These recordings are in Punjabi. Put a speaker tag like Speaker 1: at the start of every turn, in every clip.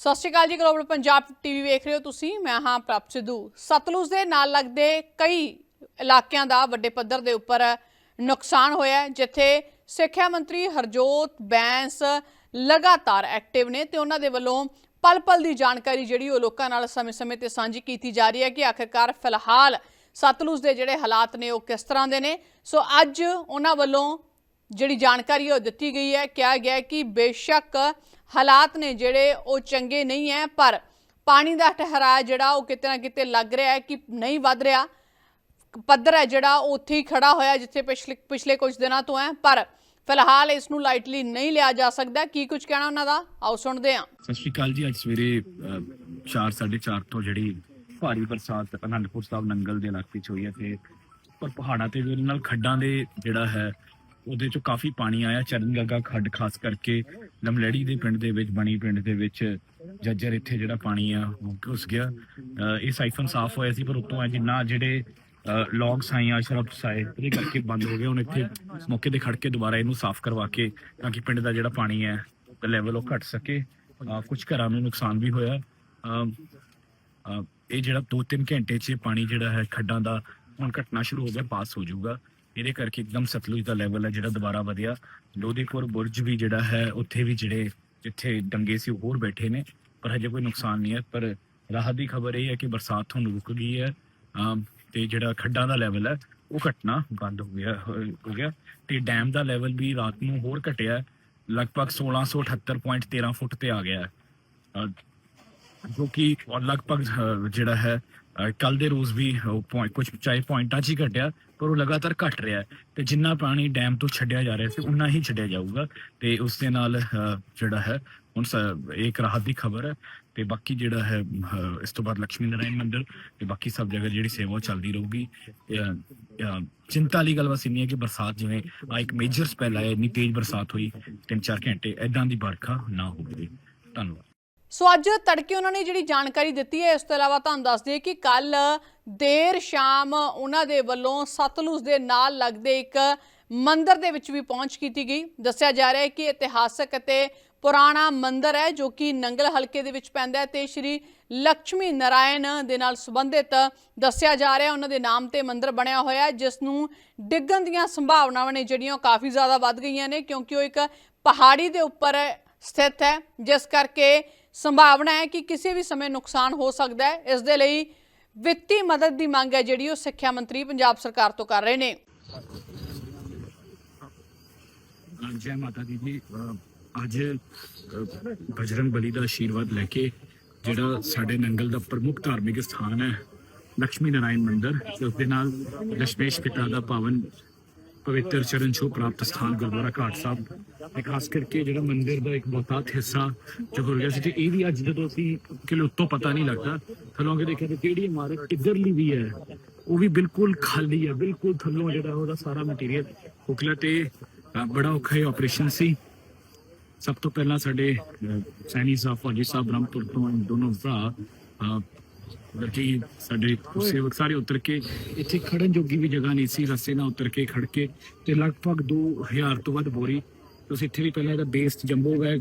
Speaker 1: ਸਤਿ ਸ਼੍ਰੀ ਅਕਾਲ ਜੀ ਗਲੋਬਲ ਪੰਜਾਬ ਟੀਵੀ ਵੇਖ ਰਹੇ ਹੋ ਤੁਸੀਂ। ਮੈਂ ਹਾਂ ਪ੍ਰਭ ਸਿੱਧੂ। ਸਤਲੁਜ ਦੇ ਨਾਲ ਲੱਗਦੇ ਕਈ ਇਲਾਕਿਆਂ ਦਾ ਵੱਡੇ ਪੱਧਰ ਦੇ ਉੱਪਰ ਨੁਕਸਾਨ ਹੋਇਆ ਜਿੱਥੇ ਸਿੱਖਿਆ ਮੰਤਰੀ ਹਰਜੋਤ ਬੈਂਸ ਲਗਾਤਾਰ ਐਕਟਿਵ ਨੇ ਤੇ ਉਹਨਾਂ ਦੇ ਵੱਲੋਂ ਪਲ-ਪਲ ਦੀ ਜਾਣਕਾਰੀ ਜਿਹੜੀ ਉਹ ਲੋਕਾਂ ਨਾਲ ਸਮੇਂ-ਸਮੇਂ ਤੇ ਸਾਂਝੀ ਕੀਤੀ ਜਾ ਰਹੀ ਹੈ ਕਿ ਆਖਿਰਕਾਰ ਫਿਲਹਾਲ ਸਤਲੁਜ ਦੇ ਜਿਹੜੇ ਹਾਲਾਤ ਨੇ ਉਹ ਕਿਸ ਤਰ੍ਹਾਂ ਦੇ ਨੇ। ਸੋ ਅੱਜ ਉਹਨਾਂ ਵੱਲੋਂ ਜਿਹੜੀ ਜਾਣਕਾਰੀ ਉਹ ਦਿੱਤੀ ਗਈ ਹੈ, ਕਿਹਾ ਗਿਆ ਕਿ ਬੇਸ਼ੱਕ ਹਾਲਾਤ ਨੇ ਜਿਹੜੇ ਉਹ ਚੰਗੇ ਨਹੀਂ ਹੈ ਪਰ ਪਾਣੀ ਦਾ ਠਹਿਰਾਅ ਜਿਹੜਾ ਉਹ ਕਿਤੇ ਨਾ ਕਿਤੇ ਲੱਗ ਰਿਹਾ ਹੈ ਕਿ ਨਹੀਂ ਵੱਧ ਰਿਹਾ। ਪੱਧਰ ਹੈ ਜਿਹੜਾ ਉੱਥੇ ਹੀ ਖੜਾ ਹੋਇਆ ਜਿੱਥੇ ਪਿਛਲੇ ਪਿਛਲੇ ਕੁਝ ਦਿਨਾਂ ਤੋਂ ਹੈ ਪਰ ਫਿਲਹਾਲ ਇਸ ਨੂੰ ਲਾਈਟਲੀ ਨਹੀਂ ਲਿਆ ਜਾ ਸਕਦਾ। ਕੀ ਕੁਝ ਕਹਿਣਾ ਉਹਨਾਂ ਦਾ? ਆਓ ਸੁਣਦੇ ਹਾਂ।
Speaker 2: ਸਤਿ ਸ਼੍ਰੀ ਅਕਾਲ ਜੀ। ਅੱਜ ਸਵੇਰੇ 4:30 ਤੋਂ ਜਿਹੜੀ ਭਾਰੀ ਬਰਸਾਤ ਅਨੰਦਪੁਰ ਸਾਹਿਬ ਨੰਗਲ ਦੇ ਇਲਾਕੇ 'ਚ ਹੋਈ ਹੈ ਤੇ ਪਰ ਪਹਾੜਾਂ ਤੇ ਨਾਲ ਖੱਡਾਂ ਦੇ ਜਿਹੜਾ ਹੈ ਉਹਦੇ 'ਚੋਂ ਕਾਫੀ ਪਾਣੀ ਆਇਆ। ਚਰਨ ਚਰਨਗਾਗਾ ਖੱਡ ਖਾਸ ਕਰਕੇ ਲਮਲੇੜੀ ਦੇ ਪਿੰਡ ਦੇ ਵਿੱਚ ਬਣੀ ਪਿੰਡ ਦੇ ਵਿੱਚ ਜੱਜਰ ਇੱਥੇ ਜਿਹੜਾ ਪਾਣੀ ਆ ਘੁਸ ਗਿਆ। ਇਹ ਸਾਈਫਨ ਸਾਫ਼ ਹੋਇਆ ਸੀ ਪਰ ਉਤੋਂ ਹੈ ਜਿੰਨਾ ਜਿਹੜੇ ਲੌਗਸ ਆਈਆਂ ਸ਼ਰਬਸ ਆਏ ਉਹਦੇ ਕਰਕੇ ਬੰਦ ਹੋ ਗਏ। ਹੁਣ ਇੱਥੇ ਮੌਕੇ ਤੇ ਖੜ ਕੇ ਦੁਬਾਰਾ ਇਹਨੂੰ ਸਾਫ਼ ਕਰਵਾ ਕੇ ਤਾਂ ਕਿ ਪਿੰਡ ਦਾ ਜਿਹੜਾ ਪਾਣੀ ਹੈ ਲੈਵਲ ਉਹ ਘਟ ਸਕੇ। ਕੁਝ ਘਰਾਂ ਨੂੰ ਨੁਕਸਾਨ ਵੀ ਹੋਇਆ। ਅਮ, ਇਹ ਜਿਹੜਾ 2-3 ਘੰਟੇ 'ਚ ਪਾਣੀ ਜਿਹੜਾ ਹੈ ਖੱਡਾਂ ਦਾ ਹੁਣ ਘਟਣਾ ਸ਼ੁਰੂ ਹੋ ਗਿਆ ਪਾਸ ਹੋ ਜਾਊਗਾ। ਇਹਦੇ ਕਰਕੇ ਇੱਕਦਮ ਸਤਲੁਜ ਦਾ ਲੈਵਲ ਹੈ ਜਿਹੜਾ ਦੁਬਾਰਾ ਵਧਿਆ। ਲੋਧੀਪੁਰ ਬੁਰਜ ਵੀ ਜਿਹੜਾ ਹੈ, ਉੱਥੇ ਵੀ ਜਿਹੜੇ ਜਿੱਥੇ ਡੰਗੇ ਸੀ ਹੋਰ ਬੈਠੇ ਨੇ। ਪਰ ਹਜੇ ਕੋਈ ਨੁਕਸਾਨ ਨਹੀਂ ਹੈ। ਪਰ ਰਾਹਤ ਦੀ ਖਬਰ ਇਹ ਹੈ ਕਿ ਬਰਸਾਤ ਹੁਣ ਰੁਕ ਗਈ ਹੈ। ਤੇ ਜਿਹੜਾ ਖੱਡਾਂ ਦਾ ਲੈਵਲ ਹੈ, ਉਹ ਘਟਣਾ ਬੰਦ ਹੋ ਗਿਆ ਹੋ ਗਿਆ। ਤੇ ਡੈਮ ਦਾ ਲੈਵਲ ਵੀ ਰਾਤ ਨੂੰ ਹੋਰ ਘਟਿਆ ਹੈ। ਲਗਭਗ 1678.13 ਫੁੱਟ ਤੇ ਆ ਗਿਆ ਹੈ। ਜੋ ਕਿ ਲਗਭਗ ਜਿਹੜਾ ਹੈ ਕੱਲ ਦੇ ਰੋਜ਼ ਵੀ ਉਹ point- ਕੁਝ ਚਾਹੇ ਪੁਆਇੰਟਾਂ 'ਚ ਹੀ ਘਟਿਆ ਪਰ ਉਹ ਲਗਾਤਾਰ ਘਟ ਰਿਹਾ ਹੈ। ਤੇ ਜਿੰਨਾ ਪਾਣੀ ਡੈਮ ਤੋਂ ਛੱਡਿਆ ਜਾ ਰਿਹਾ ਸੀ ਉਨਾ ਹੀ ਛੱਡਿਆ ਜਾਊਗਾ। ਤੇ ਉਸ ਦੇ ਨਾਲ ਜਿਹੜਾ ਹੈ ਹੁਣ ਸ- ਇਹ ਇੱਕ ਰਾਹਤ ਦੀ ਖਬਰ ਹੈ। ਤੇ ਬਾਕੀ ਜਿਹੜਾ ਹੈ ਇਸ ਤੋਂ ਬਾਅਦ ਲక్ష్ਮੀ ਨਾਰਾਇਣ ਮੰਦਿਰ ਤੇ ਬਾਕੀ ਸਭ ਜਗ੍ਹਾ ਜਿਹੜੀ ਸੇਵਾ ਉਹ ਚੱਲਦੀ ਰਹੂਗੀ। ਅਹ, ਚਿੰਤਾ ਵਾਲੀ ਗੱਲ ਬਸ ਇੰਨੀ ਹੈ ਕਿ ਬਰਸਾਤ ਜਿਵੇਂ ਆ ਇੱਕ ਮੇਜਰ ਸਪੈਲ ਆਇਆ ਇੰਨੀ ਤੇਜ਼ ਬਰਸਾਤ ਹੋਈ 3-4 ਘੰਟੇ ਐਦਾਂ ਦੀ ਵਰਖਾ ਨਾ ਹੋਵੇ। ਧੰਨਵਾਦ।
Speaker 1: ਸੋ ਅੱਜ ਤੜਕੇ ਉਹਨਾਂ ਨੇ ਜਿਹੜੀ ਜਾਣਕਾਰੀ ਦਿੱਤੀ ਹੈ, ਇਸ ਤੋਂ ਇਲਾਵਾ ਤੁਹਾਨੂੰ ਦੱਸ ਦਈਏ ਕਿ ਕੱਲ ਦੇਰ ਸ਼ਾਮ ਉਹਨਾਂ ਦੇ ਵੱਲੋਂ ਸਤਲੁਜ ਦੇ ਨਾਲ ਲੱਗਦੇ ਇੱਕ ਮੰਦਿਰ ਦੇ ਵਿੱਚ ਵੀ ਪਹੁੰਚ ਕੀਤੀ ਗਈ। ਦੱਸਿਆ ਜਾ ਰਿਹਾ ਹੈ ਕਿ ਇਤਿਹਾਸਕ ਅਤੇ ਪੁਰਾਣਾ ਮੰਦਿਰ ਹੈ, ਜੋ ਕਿ ਨੰਗਲ ਹਲਕੇ ਦੇ ਵਿੱਚ ਪੈਂਦਾ ਹੈ ਤੇ ਸ਼੍ਰੀ ਲక్ష్ਮੀ ਨਾਰਾਇਣ ਦੇ ਨਾਲ ਸੰਬੰਧਿਤ ਦੱਸਿਆ ਜਾ ਰਿਹਾ ਉਹਨਾਂ ਦੇ ਨਾਮ ਤੇ ਮੰਦਿਰ ਬਣਿਆ ਹੋਇਆ ਹੈ, ਜਿਸ ਨੂੰ ਡਿੱਗਣ ਦੀਆਂ ਸੰਭਾਵਨਾਵਾਂ ਨੇ ਜਿਹੜੀਆਂ ਉਹ ਕਾਫੀ ਜ਼ਿਆਦਾ ਵੱਧ ਗਈਆਂ ਨੇ, ਕਿਉਂਕਿ ਉਹ ਇੱਕ ਪਹਾੜੀ ਦੇ ਉੱਪਰ ਸਥਿਤ ਹੈ, ਜਿਸ ਕਰਕੇ ਸੰਭਾਵਨਾ ਹੈ ਕਿ ਕਿਸੇ ਵੀ ਸਮੇਂ ਨੁਕਸਾਨ ਹੋ ਸਕਦਾ ਹੈ। ਇਸ ਦੇ ਲਈ ਵਿੱਤੀ ਮਦਦ ਦੀ ਮੰਗ ਹੈ ਜਿਹੜੀ ਉਹ ਸਿੱਖਿਆ ਮੰਤਰੀ ਪੰਜਾਬ ਸਰਕਾਰ ਤੋਂ ਕਰ ਰਹੇ ਨੇ।
Speaker 2: ਜੈ ਮਾਤਾ ਦੀ ਜੀ ਅੱਜ ਬਜਰੰਗ ਬਲੀ ਦਾ ਆਸ਼ੀਰਵਾਦ ਲੈ ਕੇ ਜਿਹੜਾ ਸਾਡੇ ਨੰਗਲ ਦਾ ਪ੍ਰਮੁੱਖ ਧਾਰਮਿਕ ਸਥਾਨ ਹੈ ਲక్ష్ਮੀ ਨਾਰਾਇਣ ਮੰਦਿਰ, ਤੇ ਉਸ ਦੇ ਨਾਲ ਦਸ਼ਮੇਸ਼ ਪਿਤਾ ਦਾ ਪਾਵਨ ਪਵਿੱਤਰ ਚਰਨ ਛੋਹ ਪ੍ਰਾਪਤ ਸਥਾਨ ਗੁਰਦੁਆਰਾ ਘਾਟ ਸਾਹਿਬ ਤੇ ਖਾਸ ਕਰਕੇ ਜਿਹੜਾ ਮੰਦਿਰ ਦਾ ਇੱਕ ਬਹੁਤਾਤ ਹਿੱਸਾ ਜੋ ਹੋ ਗਿਆ ਸੀ ਤੇ ਇਹ ਵੀ ਅੱਜ ਜਦੋਂ ਅਸੀਂ ਕਿਲੇ ਉੱਤੋਂ ਪਤਾ ਨਹੀਂ ਲੱਗਦਾ ਥੱਲੋਂ ਕੇ ਦੇਖਿਆ ਤੇ ਕਿਹੜੀ ਇਮਾਰਤ ਕਿੱਧਰਲੀ ਵੀ ਹੈ ਉਹ ਵੀ ਬਿਲਕੁਲ ਖਾਲੀ ਹੈ ਬਿਲਕੁਲ ਥੱਲੋਂ ਜਿਹੜਾ ਉਹਦਾ ਸਾਰਾ ਮਟੀਰੀਅਲ ਉਕਲਾ ਤੇ ਬੜਾ ਔਖਾ ਇਹ ਆਪਰੇਸ਼ਨ ਸੀ। ਸਭ ਤੋਂ ਪਹਿਲਾਂ ਸਾਡੇ ਅ, ਸੈਣੀ ਸਾਹਿਬ ਫੌਜੀ ਸਾਹਿਬ ਬ੍ਰਹਮਪੁਰ ਤੋਂ ਦੋਨੋਂ ਭਰਾ ਅ, ਲੜਕੀ ਸਾਡੇ ਸੇਵਕ ਸਾਰੇ ਉਤਰ ਕੇ ਇੱਥੇ ਖੜਨ ਜੋਗੀ ਵੀ ਜਗ੍ਹਾ ਨਹੀਂ ਸੀ ਰਸਤੇ ਨਾਲ ਉਤਰ ਕੇ ਖੜ ਕੇ ਤੇ ਲਗਭਗ 2000 ਤੋਂ ਵੱਧ ਬੋਰੀ ਤੁਸੀਂ ਇੱਥੇ ਵੀ ਪਹਿਲਾਂ ਇਹਦਾ ਬੇਸ ਜੰਬੋ ਬੈਗ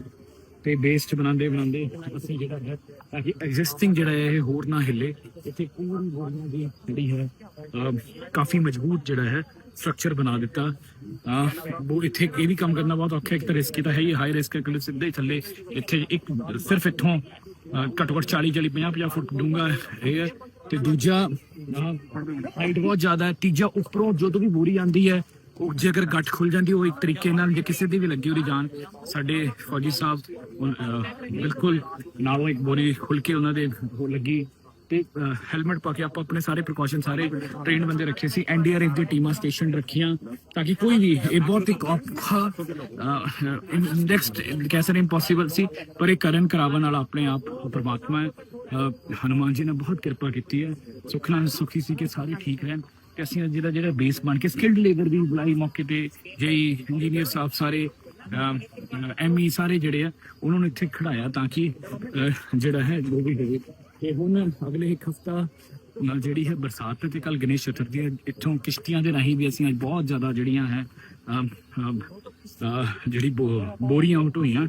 Speaker 2: ਤੇ ਬੇਸ ਬਣਾਉਂਦੇ ਬਣਾਉਂਦੇ ਅਸੀਂ ਜਿਹੜਾ ਹੈ ਤਾਂ ਕਿ ਐਗਜ਼ਿਸਟਿੰਗ ਜਿਹੜਾ ਹੈ ਇਹ ਹੋਰ ਨਾ ਹਿੱਲੇ। ਇੱਥੇ ਪੂਰੀ ਬੋਰੀਆਂ ਦੀ ਜਿਹੜੀ ਹੈ ਕਾਫੀ ਮਜ਼ਬੂਤ ਜਿਹੜਾ ਹੈ ਸਟਰਕਚਰ ਬਣਾ ਦਿੱਤਾ। ਅਹ, ਉਹ ਇੱਥੇ ਇਹ ਵੀ ਕੰਮ ਕਰਨਾ ਬਹੁਤ ਔਖਾ ਇੱਕ ਤਾਂ ਰਿਸਕ ਤਾਂ ਹੈ ਹੀ ਹਾਈ ਰਿਸਕ ਹੈ ਕਿ ਸਿੱਧੇ ਥੱਲੇ ਇੱਥੇ ਇੱਕ ਸਿਰਫ ਇੱਥੋਂ ਘੱਟੋ ਘੱਟ 40 40 50 50 ਫੁੱਟ ਡੂੰਘਾ ਇਹ ਤੇ ਦੂਜਾ ਹਾਈਟ ਬਹੁਤ ਜ਼ਿਆਦਾ ਹੈ ਤੀਜਾ ਉੱਪਰੋਂ ਜਦੋਂ ਵੀ ਬੋਰੀ ਆਂਦੀ ਹੈ ਉਹ ਜੇ ਅਗਰ ਗੱਠ ਖੁੱਲ ਜਾਂਦੀ ਉਹ ਇੱਕ ਤਰੀਕੇ ਨਾਲ ਜੇ ਕਿਸੇ ਦੀ ਵੀ ਲੱਗੀ ਉਹਦੀ ਜਾਨ ਸਾਡੇ ਫੌਜੀ ਸਾਹਿਬ ਉਹ, ਅਹ, ਬਿਲਕੁਲ ਨਾਲੋਂ ਇੱਕ ਬੋਰੀ ਖੁੱਲ ਕੇ ਉਹਨਾਂ ਦੇ ਲੱਗੀ ਤੇ ਹੈਲਮਟ ਪਾ ਕੇ ਆਪਾਂ ਆਪਣੇ ਸਾਰੇ ਪ੍ਰੀਕਾਸ਼ਨ ਸਾਰੇ ਟ੍ਰੇਨ ਬੰਦੇ ਰੱਖੇ ਸੀ ਐਨਡੀਆਰਐਫ ਦੀ ਟੀਮਾਂ ਸਟੇਸ਼ਨ ਰੱਖੀਆਂ ਤਾਂ ਕਿ ਕੋਈ ਵੀ ਇਹ ਬਹੁਤ ਇੱਕ ਔਖਾ ਨੈਕਸਟ ਕੈਸਰ ਇੰਪੋਸੀਬਲ ਸੀ ਪਰ ਇਹ ਕਰਨ ਕਰਾਵਣ ਵਾਲਾ ਆਪਣੇ ਆਪ ਪ੍ਰਮਾਤਮਾ ਹੈ। ਅਹ, ਹਨੂਮਾਨ ਜੀ ਨੇ ਬਹੁਤ ਕਿਰਪਾ ਕੀਤੀ ਹੈ ਸੁੱਖ ਨਾਲ ਸੁਖੀ ਸੀ ਕਿ ਸਾਰੇ ਠੀਕ ਰਹਿਣ। ਤੇ ਅਸੀਂ ਜਿਹੜਾ ਜਿਹੜਾ ਬੇਸ ਬਣ ਕੇ ਸਕਿਲਡ ਲੇਬਰ ਦੀ ਬੁਲਾਈ ਮੌਕੇ ਤੇ ਜੇਈ ਇੰਜੀਨੀਅਰ ਸਾਹਿਬ ਸਾਰੇ ਐਮਈ ਸਾਰੇ ਜਿਹੜੇ ਆ, ਉਹਨਾਂ ਨੂੰ ਇੱਥੇ ਖੜਾਇਆ ਤਾਂ ਕਿ ਜਿਹੜਾ ਹੈ, ਜੋ ਵੀ ਹੋਵੇ। ਤੇ ਹੁਣ ਅਗਲੇ ਇੱਕ ਹਫਤਾ ਨਾਲ ਜਿਹੜੀ ਹੈ ਬਰਸਾਤ ਤੇ ਕੱਲ ਗਣੇਸ਼ ਚਤੁਰਥੀ ਹੈ, ਇੱਥੋਂ ਕਿਸ਼ਤੀਆਂ ਦੇ ਰਾਹੀਂ ਵੀ ਅਸੀਂ ਅੱਜ ਬਹੁਤ ਜ਼ਿਆਦਾ ਜਿਹੜੀਆਂ ਹੈ ਜਿਹੜੀ ਬੋ- ਬੋਰੀਆਂ ਉਟ ਹੋਈਆਂ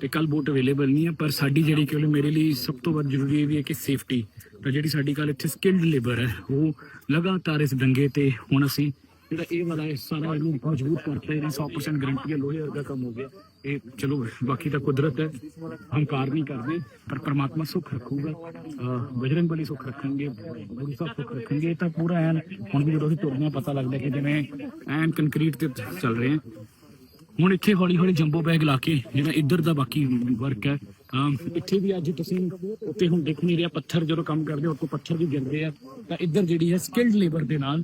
Speaker 2: ਤੇ ਕੱਲ ਬੋਟ ਅਵੇਲੇਬਲ ਨਹੀਂ ਹੈ, ਪਰ ਸਾਡੀ ਜਿਹੜੀ ਕਿ ਮੇਰੇ ਲਈ ਸਭ ਤੋਂ ਵੱਧ ਜ਼ਰੂਰੀ ਇਹ ਵੀ ਹੈ ਕਿ ਸੇਫਟੀ ਤਾਂ ਜਿਹੜੀ ਸਾਡੀ ਕੱਲ ਇੱਥੇ ਸਕਿਲਡ ਲੇਬਰ ਹੈ, ਉਹ ਲਗਾਤਾਰ ਇਸ ਦੰਗੇ ਤੇ ਹੁਣ ਅਸੀਂ ਜਿਹੜਾ ਇਹ ਵਾਲਾ ਹੈ, ਸਾਰਾ ਇਹਨੂੰ ਮਜ਼ਬੂਤ ਕਰਤਾ, ਇਹਦੀ 100% ਗਾਰੰਟੀ ਹੈ, ਲੋਹੇ ਵਰਗਾ ਕੰਮ ਹੋ ਗਿਆ। ਇਹ ਚਲੋ, ਬਾਕੀ ਤਾਂ ਕੁਦਰਤ ਹੈ, ਹੰਕਾਰ ਨਹੀਂ ਕਰਦੇ, ਪਰ ਪ੍ਰਮਾਤਮਾ ਸੁੱਖ ਰੱਖੂਗਾ ਬਜਰੰਗ ਬਲੀ ਸੁੱਖ ਰੱਖਣਗੇ, ਗੁਰੂ ਸਾਹਿਬ ਸੁੱਖ ਰੱਖਣਗੇ, ਇਹ ਤਾਂ ਪੂਰਾ ਐਨ, ਹੁਣ ਵੀ ਜਦੋਂ ਅਸੀਂ ਤੁਰਦੇ ਹਾਂ ਪਤਾ ਲੱਗਦਾ ਕਿ ਜਿਵੇਂ ਐਨ ਕੰਕਰੀਟ ਤੇ ਚੱਲ ਰਹੇ ਹਾਂ ਹੁਣ ਇੱਥੇ ਹੌਲੀ ਹੌਲੀ ਜੰਬੋ ਬੈਗ ਲਾ ਕੇ ਜਿਹੜਾ ਇੱਧਰ ਦਾ ਬਾਕੀ ਵਰਕ ਹੈ ਇੱਥੇ ਵੀ ਅੱਜ ਤੁਸੀਂ ਉੱਤੇ ਹੁਣ ਦੇਖ ਨਹੀਂ ਰਿਹਾ ਪੱਥਰ ਜਦੋਂ ਕੰਮ ਕਰਦੇ ਹੋ ਉੱਤੋਂ ਪੱਥਰ ਵੀ ਗਿਰਦੇ ਆ। ਤਾਂ ਇੱਧਰ ਜਿਹੜੀ ਹੈ ਸਕਿਲਡ ਲੇਬਰ ਦੇ ਨਾਲ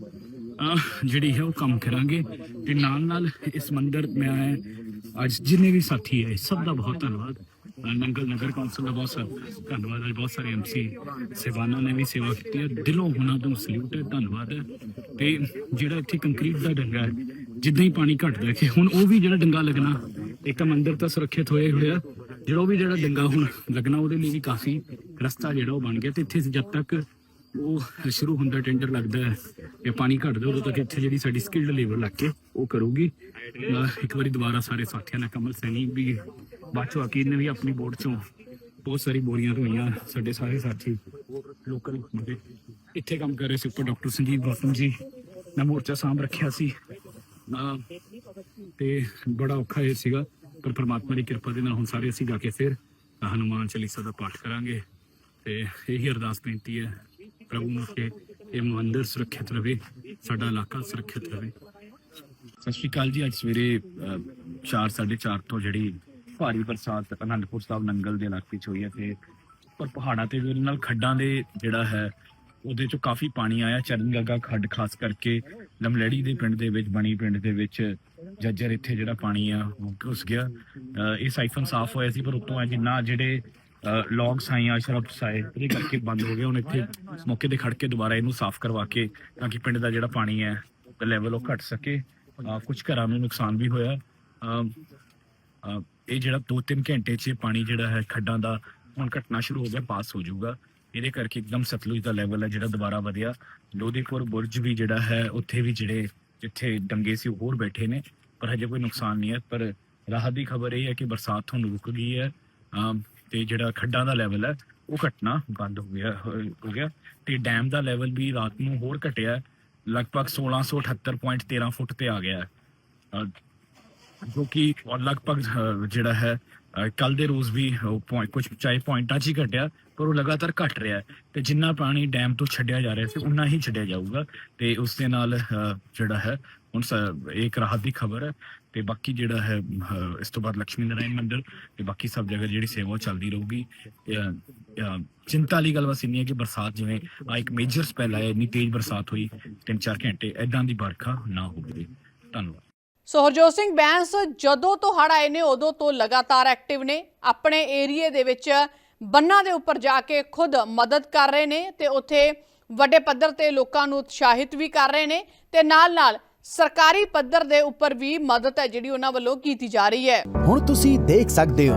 Speaker 2: ਜਿਹੜੀ ਹੈ ਉਹ ਕੰਮ ਕਰਾਂਗੇ। ਤੇ ਨਾਲ ਨਾਲ ਇਸ ਮੰਦਰ ਮੈਂ ਅੱਜ ਜਿੰਨੇ ਵੀ ਸਾਥੀ ਹੈ ਸਭ ਦਾ ਬਹੁਤ ਧੰਨਵਾਦ। ਨੰਗਲ ਨਗਰ ਕੌਂਸਲ ਦਾ ਬਹੁਤ ਸਾਰਾ ਧੰਨਵਾਦ। ਹੈ ਬਹੁਤ ਸਾਰੇ ਐਮਸੀ ਸੇਵਾਨਾਂ ਨੇ ਵੀ ਸੇਵਾ ਕੀਤੀ ਹੈ। ਦਿਲੋਂ ਉਹਨਾਂ ਨੂੰ ਸਲੂਟ ਹੈ, ਧੰਨਵਾਦ ਹੈ। ਤੇ ਜਿਹੜਾ ਇੱਥੇ ਕੰਕਰੀਟ ਦਾ ਡੰਗਾ ਹੈ, ਜਿੱਦਾਂ ਹੀ ਪਾਣੀ ਘਟਦਾ ਹੈ ਕਿ ਹੁਣ ਉਹ ਵੀ ਜਿਹੜਾ ਡੰਗਾ ਲੱਗਣਾ, ਇੱਕ ਤਾਂ ਮੰਦਿਰ ਤਾਂ ਸੁਰੱਖਿਅਤ ਹੋਇਆ ਹੋਇਆ ਜਿਹੜਾ ਵੀ ਜਿਹੜਾ ਡੰਗਾ ਹੁਣ ਲੱਗਣਾ, ਉਹਦੇ ਲਈ ਵੀ ਕਾਫੀ ਰਸਤਾ ਜਿਹੜਾ ਉਹ ਬਣ ਗਿਆ ਤੇ ਇੱਥੇ ਜਦ ਤੱਕ ਉਹ ਸ਼ੁਰੂ ਹੁੰਦਾ ਟੈਂਡਰ ਲੱਗਦਾ ਹੈ ਜਾਂ ਪਾਣੀ ਘਟਦਾ, ਉਦੋਂ ਤੱਕ ਇੱਥੇ ਜਿਹੜੀ ਸਾਡੀ ਸਕਿਲਡ ਲੇਬਰ ਲੱਗ ਕੇ ਉਹ ਕਰੂਗੀ। ਇੱਕ ਵਾਰੀ ਦੁਬਾਰਾ ਸਾਰੇ ਸਾਥੀਆਂ ਨੇ ਕਮਲ ਸੈਣੀ ਵੀ ਬਾਚੋ ਅਕੀਰ ਨੇ ਵੀ ਆਪਣੀ ਬੋਰਡ ਚੋਂ ਬਹੁਤ ਸਾਰੀ ਬੋਰੀਆਂ ਢੋਈਆਂ ਸਾਡੇ ਸਾਰੇ ਸਾਥੀ ਲੋਕਲ ਮੁੰਡੇ ਇੱਥੇ ਕੰਮ ਕਰ ਰਹੇ ਸੀ ਉੱਪਰ ਡਾਕਟਰ ਸੰਜੀਵ ਗੌਤਮ ਜੀ ਨੇ ਮੋਰਚਾ ਸਾਂਭ ਰੱਖਿਆ ਸੀ। ਤੇ ਬੜਾ ਔਖਾ ਇਹ ਸੀਗਾ। ਪਰ ਪ੍ਰਮਾਤਮਾ ਦੀ ਕਿਰਪਾ ਦੇ ਨਾਲ ਹੁਣ ਸਾਰੇ ਅਸੀਂ ਜਾ ਕੇ ਫਿਰ ਹਨੂਮਾਨ ਚਾਲੀਸਾ ਦਾ ਪਾਠ ਕਰਾਂਗੇ। ਤੇ ਇਹੀ ਅਰਦਾਸ ਬੇਨਤੀ ਹੈ, ਪ੍ਰਭੂ ਨੂੰ ਕਿ ਇਹ ਮੰਦਿਰ ਸੁਰੱਖਿਅਤ ਰਵੇ, ਸਾਡਾ ਇਲਾਕਾ ਸੁਰੱਖਿਅਤ ਰਵੇ।
Speaker 3: ਸਤਿ ਸ਼੍ਰੀ ਅਕਾਲ ਜੀ, ਅੱਜ ਸਵੇਰੇ 4:30 ਤੋਂ ਜਿਹੜੀ ਭਾਰੀ ਬਰਸਾਤ ਅਨੰਦਪੁਰ ਸਾਹਿਬ ਨੰਗਲ ਦੇ ਇਲਾਕੇ 'ਚ ਹੋਈ ਹੈ ਤੇ ਪਰ ਪਹਾੜਾਂ ਤੇ ਉਹਦੇ ਨਾਲ ਖੱਡਾਂ ਦੇ ਜਿਹੜਾ ਹੈ ਉਹਦੇ 'ਚੋਂ ਕਾਫੀ ਪਾਣੀ ਆਇਆ ਚਰਨ ਚਰਨਗਾਗਾ ਖੱਡ ਖਾਸ ਕਰਕੇ ਲਮਲੜੀ ਦੇ ਪਿੰਡ ਦੇ ਵਿੱਚ ਬਣੀ ਪਿੰਡ ਦੇ ਵਿੱਚ ਜੱਜਰ ਇੱਥੇ ਜਿਹੜਾ ਪਾਣੀ ਆ ਘੁਸ ਗਿਆ। ਇਹ ਸਾਈਫਨ ਸਾਫ਼ ਹੋਇਆ ਸੀ ਪਰ ਉਤੋਂ ਹੈ ਜਿੰਨਾ ਜਿਹੜੇ ਲੌਗ ਸਾਈਆਂ ਸ਼ਰਬਸ ਆਏ ਇਹਦੇ ਕਰਕੇ ਬੰਦ ਹੋ ਗਏ। ਹੁਣ ਇੱਥੇ ਮੌਕੇ ਤੇ ਖੜ ਕੇ ਦੁਬਾਰਾ ਇਹਨੂੰ ਸਾਫ਼ ਕਰਵਾ ਕੇ ਤਾਂ ਕਿ ਪਿੰਡ ਦਾ ਜਿਹੜਾ ਪਾਣੀ ਹੈ ਲੈਵਲ ਉਹ ਘਟ ਸਕੇ। ਕੁਝ ਘਰਾਂ ਨੂੰ ਨੁਕਸਾਨ ਵੀ ਹੋਇਆ। ਅਹ, ਇਹ ਜਿਹੜਾ 2-3 ਘੰਟੇ 'ਚ ਪਾਣੀ ਜਿਹੜਾ ਹੈ ਖੱਡਾਂ ਦਾ ਹੁਣ ਘਟਣਾ ਸ਼ੁਰੂ ਹੋ ਗਿਆ ਪਾਸ ਹੋ ਜਾਊਗਾ। ਇਹਦੇ ਕਰਕੇ ਇੱਕਦਮ ਸਤਲੁਜ ਦਾ ਲੈਵਲ ਹੈ ਜਿਹੜਾ ਦੁਬਾਰਾ ਵਧਿਆ। ਲੋਧੀਪੁਰ ਬੁਰਜ ਵੀ ਜਿਹੜਾ ਹੈ, ਉੱਥੇ ਵੀ ਜਿਹੜੇ ਜਿੱਥੇ ਡੰਗੇ ਸੀ ਹੋਰ ਬੈਠੇ ਨੇ, ਪਰ ਹਜੇ ਕੋਈ ਨੁਕਸਾਨ ਨਹੀਂ ਹੈ। ਪਰ ਰਾਹਤ ਦੀ ਖਬਰ ਇਹ ਹੈ ਕਿ ਬਰਸਾਤ ਹੁਣ ਰੁਕ ਗਈ ਹੈ। ਅਮ ਤੇ ਜਿਹੜਾ ਖੱਡਾਂ ਦਾ ਲੈਵਲ ਹੈ, ਉਹ ਘਟਣਾ ਬੰਦ ਹੋ ਗਿਆ ਹੋ ਗਿਆ। ਤੇ ਡੈਮ ਦਾ ਲੈਵਲ ਵੀ ਰਾਤ ਨੂੰ ਹੋਰ ਘਟਿਆ। ਲਗਭਗ 1678.13 ਫੁੱਟ ਤੇ ਆ ਗਿਆ। ਹੈ ਜੋ ਕਿ ਲਗਭਗ ਜਿਹੜਾ ਹੈ ਕੱਲ ਦੇ ਰੋਜ਼ ਵੀ ਕੁਝ ਚਾਹੇ ਪੁਆਇੰਟਾਂ 'ਚ ਹੀ ਘਟਿਆ, ਪਰ ਉਹ ਲਗਾਤਾਰ ਘਟ ਰਿਹਾ ਤੇ ਜਿੰਨਾ ਪਾਣੀ ਡੈਮ ਤੋਂ ਛੱਡਿਆ ਜਾ ਰਿਹਾ ਸੀ, ਉਨਾ ਹੀ ਛੱਡਿਆ ਜਾਊਗਾ। ਤੇ ਉਸ ਦੇ ਨਾਲ ਜਿਹੜਾ ਹੈ, ਹੁਣ ਇੱਕ ਰਾਹਤ ਦੀ ਖਬਰ ਹੈ। ਤੇ ਬਾਕੀ ਜਿਹੜਾ ਹੈ ਇਸ ਤੋਂ ਬਾਅਦ ਲక్ష్ਮੀ ਨਾਰਾਇਣ ਮੰਦਿਰ ਤੇ ਬਾਕੀ ਸਭ ਜਗ੍ਹਾ ਜਿਹੜੀ ਸੇਵਾ ਉਹ ਚੱਲਦੀ ਰਹੂਗੀ। ਚਿੰਤਾ ਵਾਲੀ ਗੱਲ ਬਸ ਇੰਨੀ ਹੈ ਕਿ ਬਰਸਾਤ ਜਿਵੇਂ ਆ ਇੱਕ ਮੇਜਰ ਸਪੈਲ ਆਇਆ, ਇੰਨੀ ਤੇਜ਼ ਬਰਸਾਤ ਹੋਈ 3-4 ਘੰਟੇ ਐਦਾਂ ਦੀ ਵਰਖਾ ਨਾ ਹੋਵੇ। ਧੰਨਵਾਦ।
Speaker 1: ਸੋ ਹਰਜੋਤ ਸਿੰਘ ਬੈਂਸ, ਜਦੋਂ ਤੋਂ ਹੜ ਆਏ ਨੇ, ਉਦੋਂ ਤੋਂ ਲਗਾਤਾਰ ਐਕਟਿਵ ਨੇ। ਆਪਣੇ ਏਰੀਏ ਦੇ ਵਿੱਚ ਬੰਨਾਂ ਦੇ ਉੱਪਰ ਜਾ ਕੇ ਖੁਦ ਮਦਦ ਕਰ ਰਹੇ ਨੇ ਤੇ ਉੱਥੇ ਵੱਡੇ ਪੱਧਰ ਤੇ ਲੋਕਾਂ ਨੂੰ ਉਤਸ਼ਾਹਿਤ ਵੀ ਕਰ ਰਹੇ ਨੇ ਤੇ ਨਾਲ-ਨਾਲ ਸਰਕਾਰੀ ਪੱਧਰ ਦੇ ਉੱਪਰ ਵੀ ਮਦਦ ਹੈ ਜਿਹੜੀ ਉਹਨਾਂ ਵੱਲੋਂ ਕੀਤੀ ਜਾ ਰਹੀ ਹੈ।
Speaker 4: ਹੁਣ ਤੁਸੀਂ ਦੇਖ ਸਕਦੇ ਹੋ